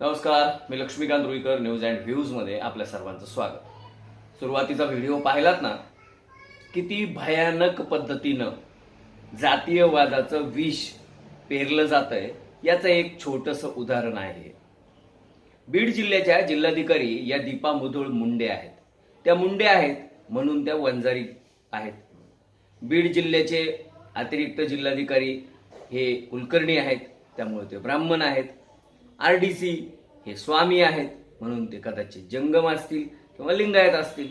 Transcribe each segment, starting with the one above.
नमस्कार मी Laxmikant Ruikar news and व्ह्यूजमध्ये आपल्या सर्वांचं स्वागत. सुरुवातीचा व्हिडिओ पाहिलात ना? किती भयानक पद्धतीनं जातीयवादाचं विष पेरलं जात आहे याचं एक छोटंसं उदाहरण आहे. हे. बीड जिल्ह्याच्या जिल्हाधिकारी या दीपा मुधोळ मुंडे आहेत. त्या मुंडे आहेत म्हणून त्या वंजारी आहेत. बीड जिल्ह्याचे अतिरिक्त जिल्हाधिकारी हे कुलकर्णी आहेत त्यामुळे ते ब्राह्मण आहेत. आर डी सी हे स्वामी आहेत म्हणून ते कदाचित जंगम असतील किंवा लिंगायत असतील.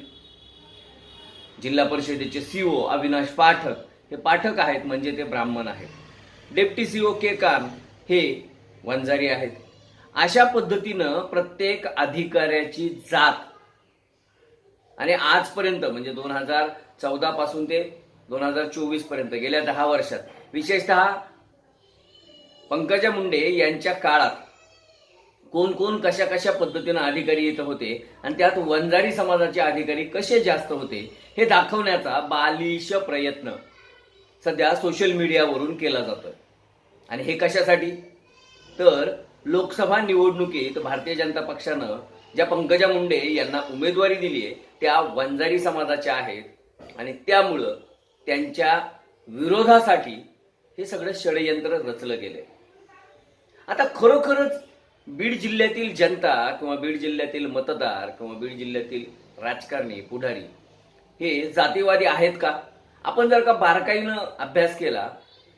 जिल्हा परिषदेचे सीओ अविनाश पाठक हे पाठक आहेत म्हणजे ते ब्राह्मण आहेत. डेप्टी सीओ के केकार हे वंजारी आहेत. अशा पद्धतीनं प्रत्येक अधिकाऱ्याची जात आणि आजपर्यंत म्हणजे दोन हजार चौदा पासून ते दोन हजार चोवीसपर्यंत गेल्या दहा वर्षात विशेषतः पंकजा मुंडे यांच्या काळात कोण कोण कशा कशा पद्धतीनं अधिकारी येत होते आणि त्यात वंजारी समाजाचे अधिकारी कसे जास्त होते हे दाखवण्याचा बालिश प्रयत्न सध्या सोशल मीडियावरून केला जातो आणि हे कशासाठी? तर लोकसभा निवडणुकीत भारतीय जनता पक्षानं ज्या पंकजा मुंडे यांना उमेदवारी दिली आहे त्या वंजारी समाजाच्या आहेत. आणि त्यामुळं त्यांच्या विरोधासाठी हे सगळं षडयंत्र रचलं गेलंय. आता खरोखरच बीड जिल्ह्यातील जनता किंवा बीड जिल्ह्यातील मतदार किंवा बीड जिल्ह्यातील राजकारणी पुढारी हे जातीवादी आहेत का? आपण जर का बारकाईनं अभ्यास केला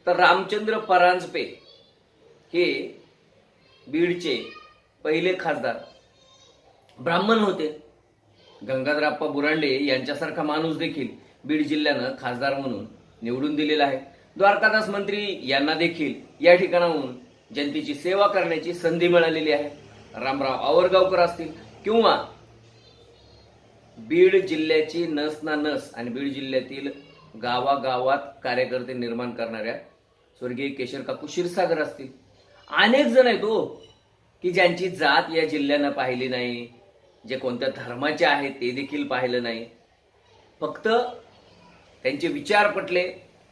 तर रामचंद्र परांजपे हे बीडचे पहिले खासदार. ब्राह्मण होते. गंगाधरप्पा बुरांडे यांच्यासारखा माणूस देखील बीड जिल्ह्यानं खासदार म्हणून निवडून दिलेला आहे. द्वारकादास मंत्री यांना देखील या ठिकाणाहून जनतेची सेवा करण्याची संधी मिळालेली आहे. रामराव आवरगावकर असतील किंवा बीड जिल्ह्याची नस ना नस आणि बीड जिल्ह्यातील गावागावात कार्यकर्ते निर्माण करणाऱ्या स्वर्गीय केशर काकू क्षीरसागर असतील. अनेक जण आहेत हो की ज्यांची जात या जिल्ह्यानं पाहिली नाही जे कोणत्या धर्माचे आहेत ते देखील पाहिलं नाही. फक्त त्यांचे विचार पटले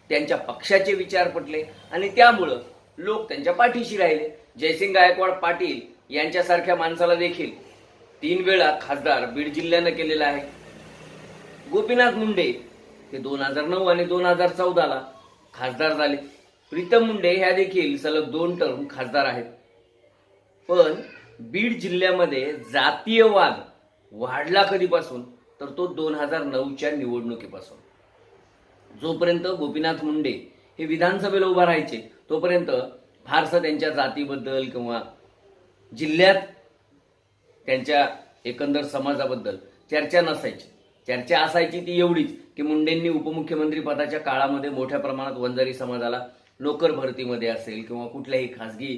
त्यांच्या पक्षाचे विचार पटले आणि त्यामुळं लोक त्यांच्या पाठीशी राहिले. जयसिंग गायकवाड पाटील यांच्यासारख्या माणसाला देखील तीन वेळा खासदार बीड जिल्ह्यानं केलेला आहे. गोपीनाथ मुंडे हे दोन हजार नऊ आणि दोन हजार चौदाला खासदार झाले. प्रीतम मुंडे ह्या देखील सलग दोन टर्म खासदार आहेत. पण बीड जिल्ह्यामध्ये जातीयवाद वाढला कधीपासून? तर तो दोन हजार नऊच्या निवडणुकीपासून. जोपर्यंत गोपीनाथ मुंडे हे विधानसभेला उभा राहायचे तोपर्यंत फारसं त्यांच्या जातीबद्दल किंवा जिल्ह्यात त्यांच्या एकंदर समाजाबद्दल चर्चा नसायची. चर्चा असायची ती एवढीच की मुंडेंनी उपमुख्यमंत्री पदाच्या काळामध्ये मोठ्या प्रमाणात वंजारी समाजाला नोकर भरतीमध्ये असेल किंवा कुठल्याही खासगी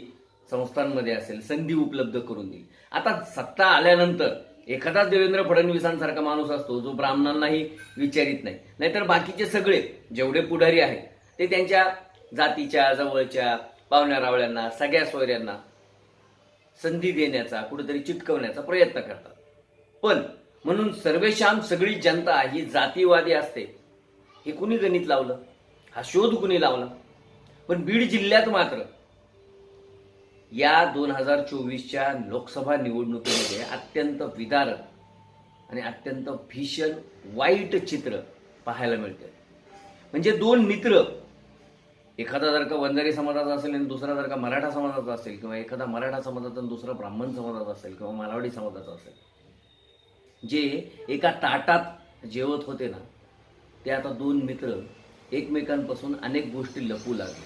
संस्थांमध्ये असेल संधी उपलब्ध करून दिली. आता सत्ता आल्यानंतर एखादाच देवेंद्र फडणवीसांसारखा माणूस असतो जो ब्राह्मणांनाही विचारित नाही. नाहीतर बाकीचे सगळे जेवढे पुढारी आहेत ते त्यांच्या जातीच्या जवळच्या पाहुण्या रावळ्यांना सगळ्या सोयऱ्यांना संधी देण्याचा कुठेतरी चिटकवण्याचा प्रयत्न करतात. पण म्हणून सर्वेशाम सगळी जनता ही जातीवादी असते. हे कुणी गणित लावलं? हा शोध कुणी लावला? पण बीड जिल्ह्यात मात्र या दोन हजार चोवीसच्या लोकसभा निवडणुकीमध्ये अत्यंत विदारक आणि अत्यंत भीषण वाईट चित्र पाहायला मिळते म्हणजे दोन मित्र एखादा जर का वंजारी समाजाचा असेल आणि दुसरा जर का मराठा समाजाचा असेल किंवा एखादा मराठा समाजाचा आणि दुसरा ब्राह्मण समाजाचा असेल किंवा मारवाडी समाजाचा असेल जे एका ताटात जेवत होते ना ते आता दोन मित्र एकमेकांपासून अनेक गोष्टी लपू लागले.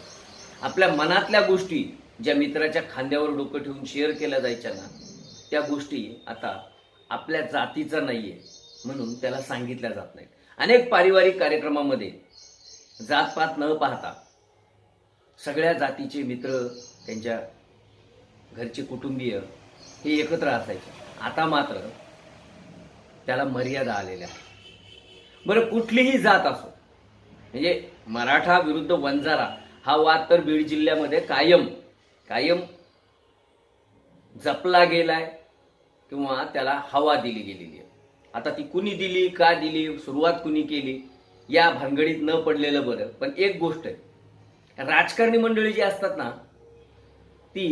आपल्या मनातल्या गोष्टी ज्या मित्राच्या खांद्यावर डोकं ठेवून शेअर केल्या जायच्या ना त्या गोष्टी आता आपल्या जातीचा नाहीये म्हणून त्याला सांगितल्या जात नाहीत. अनेक पारिवारिक कार्यक्रमामध्ये जातपात न पाहता सगळ्या जातीचे मित्र त्यांच्या घरचे कुटुंबीय हे एकत्र असायचे. आता मात्र त्याला मर्यादा आलेल्या आहेत. बरं कुठलीही जात असो म्हणजे मराठा विरुद्ध वंजारा हा वाद तर बीड जिल्ह्यामध्ये कायम कायम जपला गेलाय किंवा त्याला हवा दिली गेलेली आहे. आता ती कुणी दिली का दिली सुरुवात कुणी केली या भानगडीत न पडलेलं बरं. पण एक गोष्ट आहे राजकारणी मंडळी जी असतात ना ती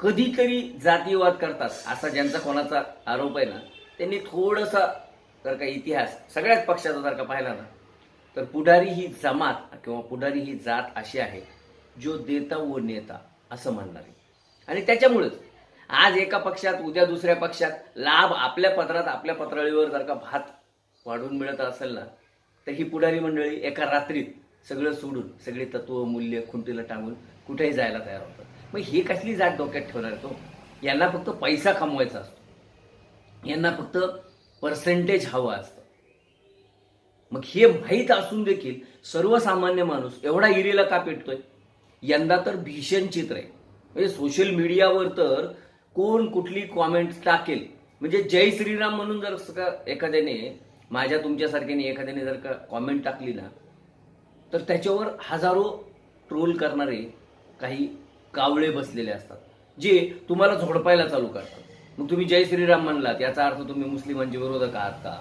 कधीतरी जातीयवाद करतात असा ज्यांचा कोणाचा आरोप आहे ना त्यांनी थोडासा जर का इतिहास सगळ्याच पक्षाचा जर का पाहिला ना तर पुढारी ही जमात किंवा पुढारी ही जात अशी आहे जो देता व नेता असं म्हणणार. आहे आणि त्याच्यामुळेच आज एका पक्षात उद्या दुसऱ्या पक्षात लाभ आपल्या पत्रात आपल्या पत्राळीवर जर का भात वाढून मिळत असेल ना तर ही पुढारी मंडळी एका रात्रीत सगळं सोडून सगळे तत्व मूल्य खुंटीला टांगून कुठेही जायला तयार होतात. मग ही कसली जात डोक्यात ठेवणार तो? यांना फक्त पैसा कमवायचा असतो. यांना फक्त पर्सेंटेज हवं असतं. मग हे माहीत असून देखील सर्वसामान्य माणूस एवढा इरीला का पेटतोय? यंदा तर भीषण चित्र आहे. म्हणजे सोशल मीडियावर तर कोण कुठली कॉमेंट टाकेल? म्हणजे जय श्रीराम म्हणून जर का एखाद्याने माझ्या तुमच्यासारख्याने एखाद्याने जर का कॉमेंट टाकली ना तर त्याच्यावर हजारो ट्रोल करणारे काही कावळे बसलेले असतात जे तुम्हाला झोडपायला चालू करतात. मग तुम्ही जय श्रीराम म्हणलात याचा अर्थ तुम्ही मुस्लिमांचे विरोधक आहात का?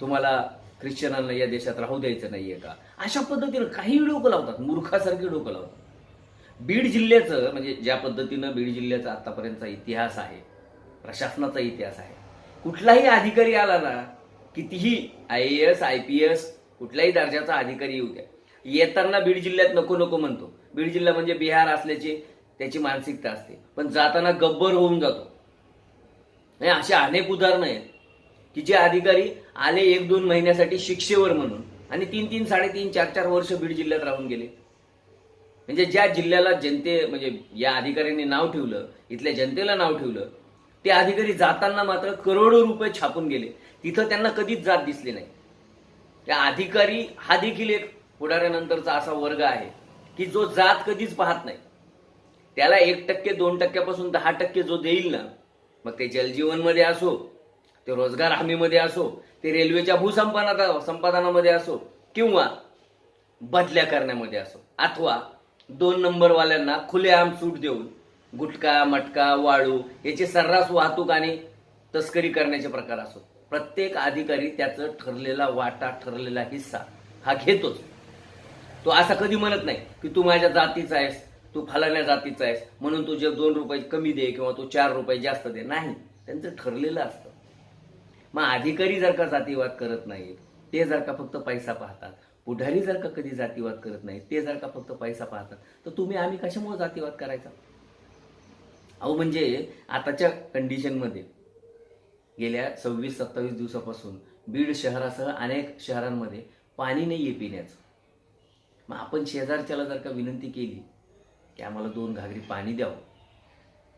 तुम्हाला ख्रिश्चनांना या देशात राहू द्यायचं नाहीये का? अशा पद्धतीनं काही डोकं लावतात मूर्खासारखी डोकं लावतात. बीड जिल्ह्याचं म्हणजे ज्या पद्धतीनं बीड जिल्ह्याचा आतापर्यंतचा इतिहास आहे प्रशासनाचा इतिहास आहे कुठलाही अधिकारी आला ना कितीही I A S I P S कुठल्याही दर्जाचा अधिकारी येऊ द्या. येताना बीड जिल्ह्यात नको नको म्हणतो. बीड जिल्हा म्हणजे बिहार असल्याची त्याची मानसिकता असते. पण जाताना गब्बर होऊन जातो. नाही अशी अनेक उदाहरणं आहेत की जे अधिकारी आले एक दोन महिन्यासाठी शिक्षेवर म्हणून आणि तीन तीन साडेतीन चार चार वर्ष बीड जिल्ह्यात राहून गेले. म्हणजे ज्या जिल्ह्याला जनते म्हणजे या अधिकाऱ्यांनी नाव ठेवलं इथल्या जनतेला नाव ठेवलं ते अधिकारी जाताना मात्र करोडो रुपये छापून गेले. तिथं त्यांना कधीच जात दिसली नाही. त्या अधिकारी हा देखील एक पुढाऱ्यानंतरचा असा वर्ग आहे की जो जात कधीच पाहत नाही. त्याला एक टक्के दोन टक्क्यापासून दहा टक्के जो देईल ना मग ते जलजीवनमध्ये असो ते रोजगार हमीमध्ये असो ते रेल्वेच्या भूसंपादना संपादनामध्ये असो किंवा बदल्या करण्यामध्ये असो अथवा दोन नंबरवाल्यांना खुलेआम सूट देऊन गुटखा मटका वाळू याची सर्रास वाहतूक आणि तस्करी करण्याचे प्रकार असो. प्रत्येक अधिकारी त्याचं ठरलेला वाटा ठरलेला हिस्सा हा घेतोच. तो असा कधी म्हणत नाही की तू माझ्या जातीचा आहेस तू फलाण्या जातीचा आहेस म्हणून तू जे दोन रुपये कमी दे किंवा तू चार रुपये जास्त दे. नाही त्यांचं ठरलेलं असतं. मग अधिकारी जर का जातीवाद करत नाहीत ते जर का फक्त पैसा पाहतात पुढारी जर का कधी जातीवाद करत नाहीत ते जर का फक्त पैसा पाहतात तर तुम्ही आम्ही कशामुळे जातीवाद करायचा? अहो म्हणजे आताच्या कंडिशनमध्ये गेल्या सव्वीस सत्तावीस दिवसापासून बीड शहरासह अनेक शहरांमध्ये पाणी नाही आहे पिण्याचं. मग आपण शेजारच्याला जर का विनंती केली की आम्हाला दोन घागरी पाणी द्यावं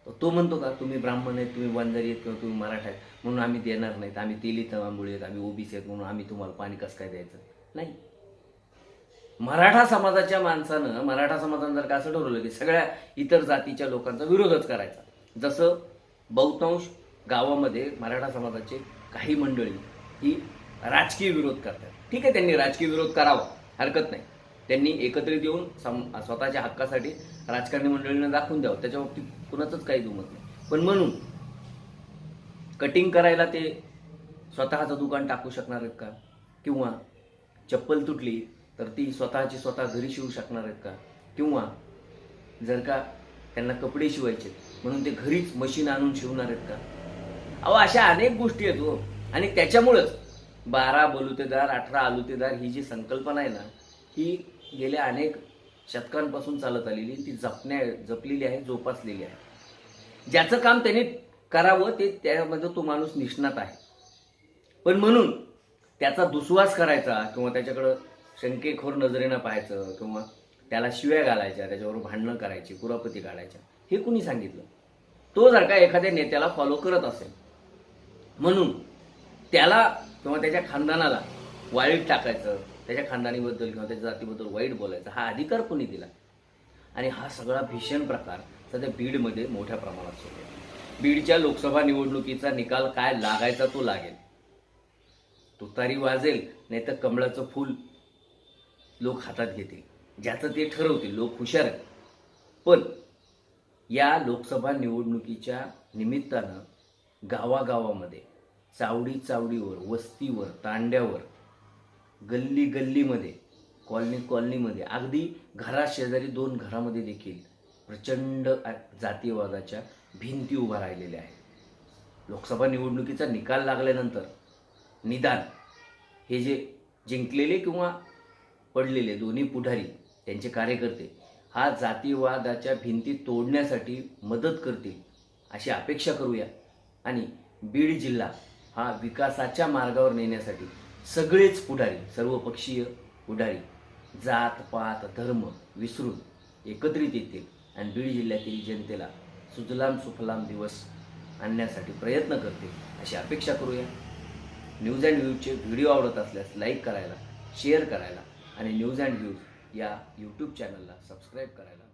तर तो म्हणतो का तुम्ही ब्राह्मण आहेत तुम्ही वंजारी आहेत किंवा तुम्ही मराठा आहेत म्हणून आम्ही देणार नाहीत आम्ही तेली तमामुळे आहेत आम्ही ओबीसी आहेत म्हणून आम्ही तुम्हाला पाणी कसं काय द्यायचं? नाही. मराठा समाजाच्या माणसानं मराठा समाजानं जर का असं ठरवलं की सगळ्या इतर जातीच्या लोकांचा विरोधच करायचा. जसं बहुतांश गावामध्ये मराठा समाजाचे काही मंडळी ही राजकीय विरोध करतात. ठीक आहे त्यांनी राजकीय विरोध करावा हरकत नाही. त्यांनी एकत्रित येऊन सम स्वतःच्या हक्कासाठी राजकारणी मंडळींना दाखवून द्यावं. त्याच्या बाबतीत कुणाचंच काही दुमत नाही. पण म्हणून कटिंग करायला ते स्वतःचं दुकान टाकू शकणार आहेत का? किंवा चप्पल तुटली तर ती स्वतःची स्वतः घरी शिवू शकणार आहेत का? किंवा जर का त्यांना कपडे शिवायचे म्हणून ते घरीच मशीन आणून शिवणार आहेत का? अहो अशा अनेक गोष्टी आहेत हो. आणि त्याच्यामुळंच बारा बलुतेदार अठरा आलुतेदार ही जी संकल्पना आहे ना ही गेल्या अनेक शतकांपासून चालत आलेली ती जपण्या जपलेली आहे जोपासलेली आहे. ज्याचं काम त्याने करावं ते त्यामध्ये तो माणूस निष्णात आहे. पण म्हणून त्याचा दुस्वास करायचा किंवा त्याच्याकडं शंकेखोर नजरेनं पाहायचं किंवा त्याला शिव्या घालायच्या त्याच्यावर भांडणं करायची कुरापती काढायच्या हे कुणी सांगितलं? तो जर का एखाद्या नेत्याला फॉलो करत असेल म्हणून त्याला किंवा त्याच्या खानदानाला वाईट टाकायचं त्याच्या खानदानीबद्दल किंवा त्याच्या जातीबद्दल वाईट बोलायचं हा अधिकार कोणी दिला? आणि हा सगळा भीषण प्रकार सध्या बीडमध्ये मोठ्या प्रमाणात सुरू आहे. बीडच्या लोकसभा निवडणुकीचा निकाल काय लागायचा तो लागेल. तुतारी वाजेल नाही तर कमळाचं फूल लोक हातात घेतील. ज्याचं ते ठरवतील लोक हुशार आहेत. पण या लोकसभा निवडणुकीच्या निमित्तानं गावागावामध्ये चावडी चावडीवर वस्तीवर तांड्यावर गल्ली गल्लीमध्ये कॉलनी कॉलनीमध्ये अगदी घराशेजारी दोन घरामध्ये देखील प्रचंड जातीयवादाच्या भिंती उभा राहिलेल्या आहेत. लोकसभा निवडणुकीचा निकाल लागल्यानंतर निदान हे जे जिंकलेले किंवा पडलेले दोन्ही पुढारी त्यांचे कार्यकर्ते हा जातीवादाच्या भिंती तोडण्यासाठी मदत करतील अशी अपेक्षा करूया. आणि बीड जिल्हा हा विकासाच्या मार्गावर नेण्यासाठी सगळेच पुढारी सर्वपक्षीय पुढारी जात पात धर्म विसरून एकत्रित येतील आणि बीड जिल्ह्यातील जनतेला सुजलाम सुफलाम दिवस आणण्यासाठी प्रयत्न करतील अशी अपेक्षा करूया. न्यूज अँड व्ह्यूजचे व्हिडिओ आवडत असल्यास लाईक करायला शेअर करायला आणि न्यूज अँड व्ह्यूज या यूट्यूब चॅनलला सबस्क्राईब करायला